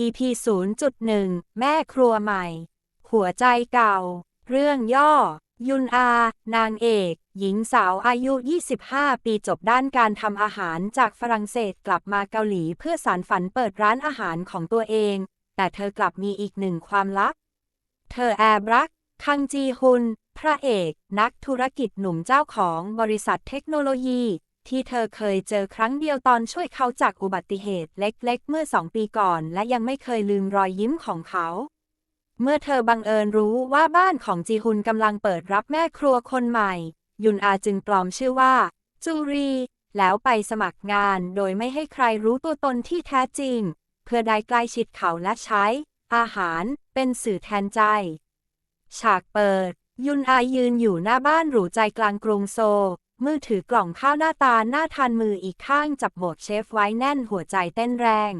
EP 0.1 แม่ครัวใหม่ หัวใจเก่า เรื่องย่อ ยุนอา นางเอก หญิงสาวอายุ 25 ปีจบด้านการทำอาหารจากฝรั่งเศสกลับมาเกาหลีเพื่อสารฝันเปิดร้านอาหารของตัวเอง แต่เธอกลับมีอีกหนึ่งความลับ เธอแอบรัก คังจีฮุน พระเอก นักธุรกิจหนุ่มเจ้าของบริษัทเทคโนโลยี ที่เธอเคยเจอครั้งเดียวตอนช่วยเขาจากอุบัติเหตุเล็กๆ เมื่อสองปีก่อน และยังไม่เคยลืมรอยยิ้มของเขา เมื่อเธอบังเอิญรู้ว่าบ้านของจีฮุนกำลังเปิดรับแม่ครัวคนใหม่ ยุนอาจึงปลอมชื่อว่า จูรี แล้วไปสมัครงานโดยไม่ให้ใครรู้ตัวตนที่แท้จริง เพื่อได้ใกล้ชิดเขาและใช้ อาหารเป็นสื่อแทนใจ ฉากเปิด ยุนอายืนอยู่หน้าบ้านหรูใจกลางกรุงโซล มือถือกล่องข้าวหน้าตาหน้าทานมืออีกข้างจับหมวกเชฟไว้แน่นหัวใจเต้นแรง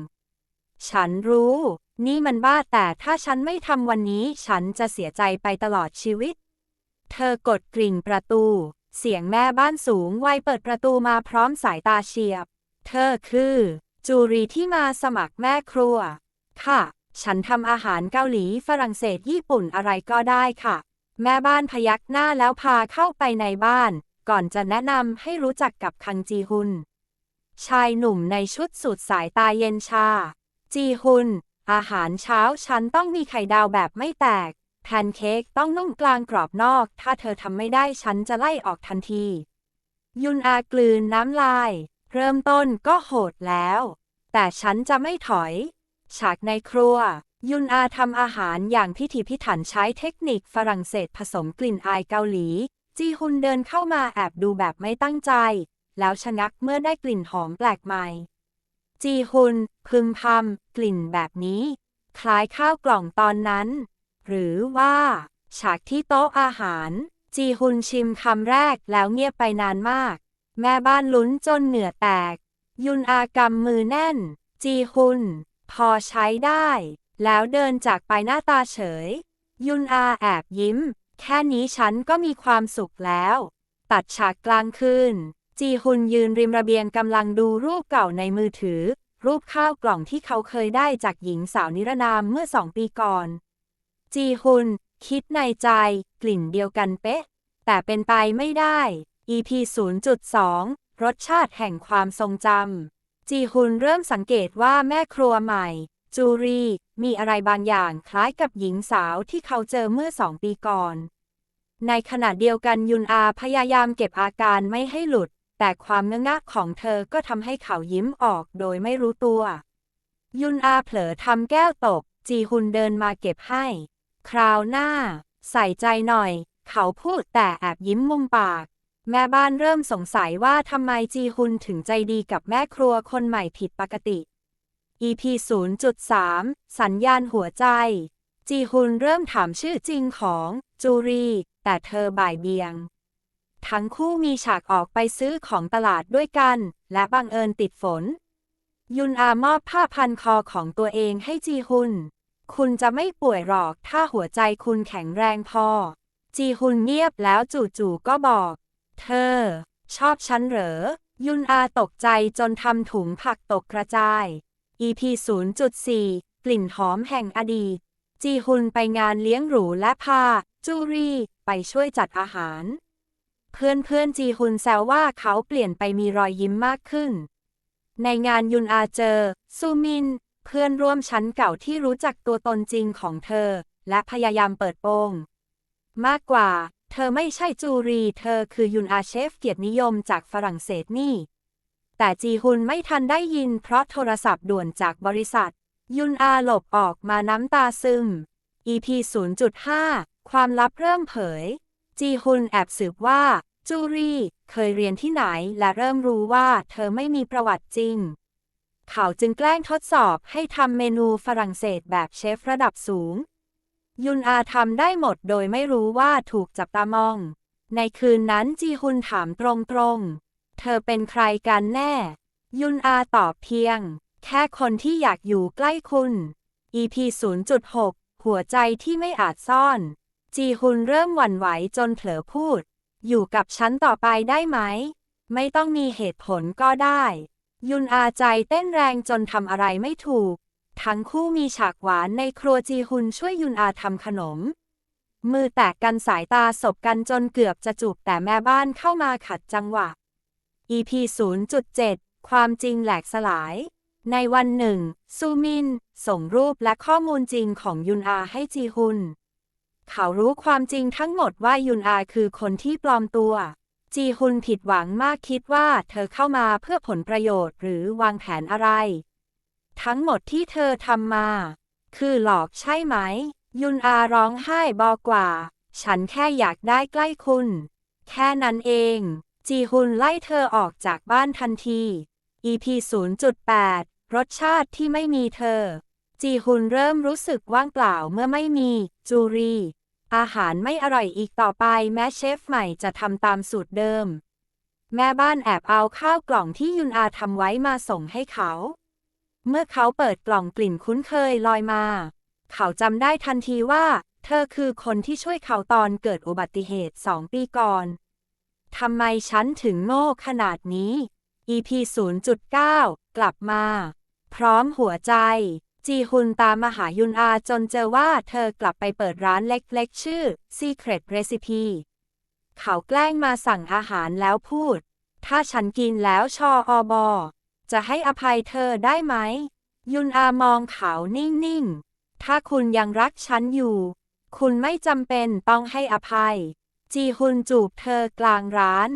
ฉันรู้ นี่มันบ้าแต่ถ้าฉันไม่ทำวันนี้ฉันจะเสียใจไปตลอดชีวิต เธอกดกริ่งประตู เสียงแม่บ้านสูงวัยเปิดประตูมาพร้อมสายตาเฉียบ เธอคือ จูรีที่มาสมัครแม่ครัว ค่ะ ฉันทำอาหารเกาหลีฝรั่งเศสญี่ปุ่นอะไรก็ได้ค่ะ แม่บ้านพยักหน้าแล้วพาเข้าไปในบ้าน ก่อนจะแนะนำให้รู้จักกับคังจีฮุน ชายหนุ่มในชุดสูทสายตาเย็นชา จีฮุน อาหารเช้าฉันต้องมีไข่ดาวแบบไม่แตก แพนเค้กต้องนุ่มกลางกรอบนอก ถ้าเธอทำไม่ได้ฉันจะไล่ออกทันที ยุนอากลืนน้ำลาย เริ่มต้นก็โหดแล้ว แต่ฉันจะไม่ถอย ฉากในครัวยุนอาทำอาหารอย่างพิถีพิถันใช้เทคนิคฝรั่งเศสผสมกลิ่นอายเกาหลี จีฮุนเดินเข้ามาแอบดูแบบไม่ตั้งใจ แล้วชะงักเมื่อได้กลิ่นหอมแปลกใหม่ จีฮุน พึมพำกลิ่นแบบนี้ คล้ายข้าวกล่องตอนนั้น หรือว่า ฉากที่โต๊ะอาหาร จีฮุนชิมคำแรกแล้วเงียบไปนานมาก แม่บ้านลุ้นจนเหงื่อแตก ยุนอากำมือแน่น จีฮุน พอใช้ได้ แล้วเดินจากไปหน้าตาเฉย ยุนอาแอบยิ้ม แค่นี้ฉันก็มีความสุขแล้ว ตัดฉากกลางคืน จีฮุนยืนริมระเบียงกำลังดูรูปเก่าในมือถือ รูปข้าวกล่องที่เขาเคยได้จากหญิงสาวนิรนามเมื่อสองปีก่อน จีฮุน คิดในใจ กลิ่นเดียวกันเป๊ะ แต่เป็นไปไม่ได้ EP 0.2 รสชาติแห่งความทรงจำจีฮุนเริ่มสังเกตว่าแม่ครัวใหม่ จูรี มีอะไรบางอย่างคล้ายกับหญิงสาวที่เขาเจอเมื่อสองปีก่อน ในขณะเดียวกันยุนอาพยายามเก็บอาการไม่ให้หลุด แต่ความเงื้องะของเธอก็ทำให้เขายิ้มออกโดยไม่รู้ตัว ยุนอาเผลอทำแก้วตก จีฮุนเดินมาเก็บให้ คราวหน้า ใส่ใจหน่อย เขาพูดแต่แอบยิ้มมุมปาก แม่บ้านเริ่มสงสัยว่าทำไมจีฮุนถึงใจดีกับแม่ครัวคนใหม่ผิดปกติ EP 0.3 สัญญาณหัวใจ จีฮุนเริ่มถามชื่อจริงของจูรี แต่เธอบ่ายเบียง ทั้งคู่มีฉากออกไปซื้อของตลาดด้วยกัน และบังเอิญติดฝน ยุนอามอบผ้าพันคอของตัวเองให้จีฮุน คุณจะไม่ป่วยหรอกถ้าหัวใจคุณแข็งแรงพอ จีฮุนเงียบแล้วจู่ๆก็บอก เธอ ชอบฉันเหรอ ยุนอาตกใจจนทำถุงผักตกกระจาย EP 0.4 กลิ่นหอมแห่งอดีต จีฮุนไปงานเลี้ยงหรูและพา จูรีไปช่วยจัดอาหาร เพื่อนเพื่อนจีฮุนแซวว่าเขาเปลี่ยนไปมีรอยยิ้มมากขึ้น ในงานยุนอาเจอ ซูมิน เพื่อนร่วมชั้นเก่าที่รู้จักตัวตนจริงของเธอ และพยายามเปิดโปง มากกว่า เธอไม่ใช่จูรี เธอคือยุนอาเชฟเกียรตินิยมจากฝรั่งเศสนี่ แต่จีฮุนไม่ทันได้ยินเพราะโทรศัพท์ด่วนจากบริษัท ยุนอาหลบออกมาน้ำตาซึม EP 0.5 ความลับเริ่มเผย จีฮุนแอบสืบว่า จูรีเคยเรียนที่ไหนและเริ่มรู้ว่าเธอไม่มีประวัติจริง เขาจึงแกล้งทดสอบให้ทำเมนูฝรั่งเศสแบบเชฟระดับสูง ยุนอาทำได้หมดโดยไม่รู้ว่าถูกจับตามอง ในคืนนั้นจีฮุนถามตรงๆ เธอเป็นใครกันแน่ ยุนอาตอบเพียง แค่คนที่อยากอยู่ใกล้คุณ EP 0.6 หัวใจที่ไม่อาจซ่อน จีฮุนเริ่มหวั่นไหวจนเผลอพูด อยู่กับฉันต่อไปได้ไหม ไม่ต้องมีเหตุผลก็ได้ ยุนอาใจเต้นแรงจนทำอะไรไม่ถูก ทั้งคู่มีฉากหวานในครัวจีฮุนช่วยยุนอาทำขนม มือแตกกันสายตาสบกันจนเกือบจะจูบแต่แม่บ้านเข้ามาขัดจังหวะ EP 0.7 ความจริงแหลกสลาย ในวันหนึ่ง ซูมิน ส่งรูปและข้อมูลจริงของยุนอาให้จีฮุน เขารู้ความจริงทั้งหมดว่ายุนอาคือคนที่ปลอมตัว จีฮุนผิดหวังมากคิดว่าเธอเข้ามาเพื่อผลประโยชน์หรือวางแผนอะไร ทั้งหมดที่เธอทำมา คือหลอกใช่ไหม ยุนอาร้องไห้บอกว่า ฉันแค่อยากได้ใกล้คุณ แค่นั้นเอง จีฮุนไล่เธอออกจากบ้านทันที EP 0.8 รสชาติที่ไม่มีเธอ จีฮุนเริ่มรู้สึกว่างเปล่าเมื่อไม่มี จูรี อาหารไม่อร่อยอีกต่อไปแม้เชฟใหม่จะทำตามสูตรเดิม แม่บ้านแอบเอาข้าวกล่องที่ยุนอาทำไว้มาส่งให้เขา เมื่อเขาเปิดกล่องกลิ่นคุ้นเคยลอยมา เขาจำได้ทันทีว่า เธอคือคนที่ช่วยเขาตอนเกิดอุบัติเหตุสองปีก่อน ทำไมฉันถึงโง่ขนาดนี้ EP 0.9 กลับมา พร้อมหัวใจ จีฮุนตามมาหายุนอาจนเจอว่าเธอกลับไปเปิดร้านเล็กๆ ชื่อ Secret Recipe เขาแกล้งมาสั่งอาหารแล้วพูด ถ้าฉันกินแล้วชออบอ จะให้อภัยเธอได้ไหม ยุนอามองเขานิ่ง ๆ ถ้าคุณยังรักฉันอยู่ คุณไม่จำเป็นต้องให้อภัย จีฮุนจูบเธอกลางร้าน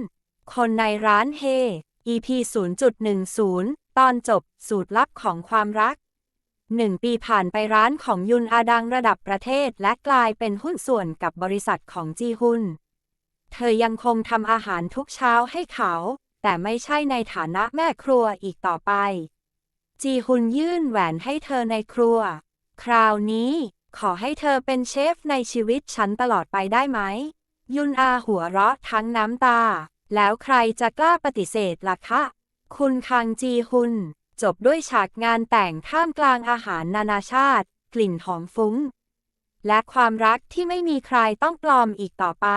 คนในร้านเฮ EP 0.10 ตอนจบ สูตรลับของความรักหนึ่งปีผ่านไปร้านของยุนอาดังระดับประเทศและกลายเป็นหุ้นส่วนกับบริษัทของจีฮุน เธอยังคงทำอาหารทุกเช้าให้เขา แต่ไม่ใช่ในฐานะแม่ครัวอีกต่อไป จีฮุนยื่นแหวนให้เธอในครัว คราวนี้ขอให้เธอเป็นเชฟในชีวิตฉันตลอดไปได้ไหม ยุนอาหัวเราะทั้งน้ำตา แล้วใครจะกล้าปฏิเสธล่ะคะ คุณคังจีฮุน จบด้วยฉากงานแต่งท่ามกลางอาหารนานาชาติ กลิ่นหอมฟุ้ง และความรักที่ไม่มีใครต้องปลอมอีกต่อไป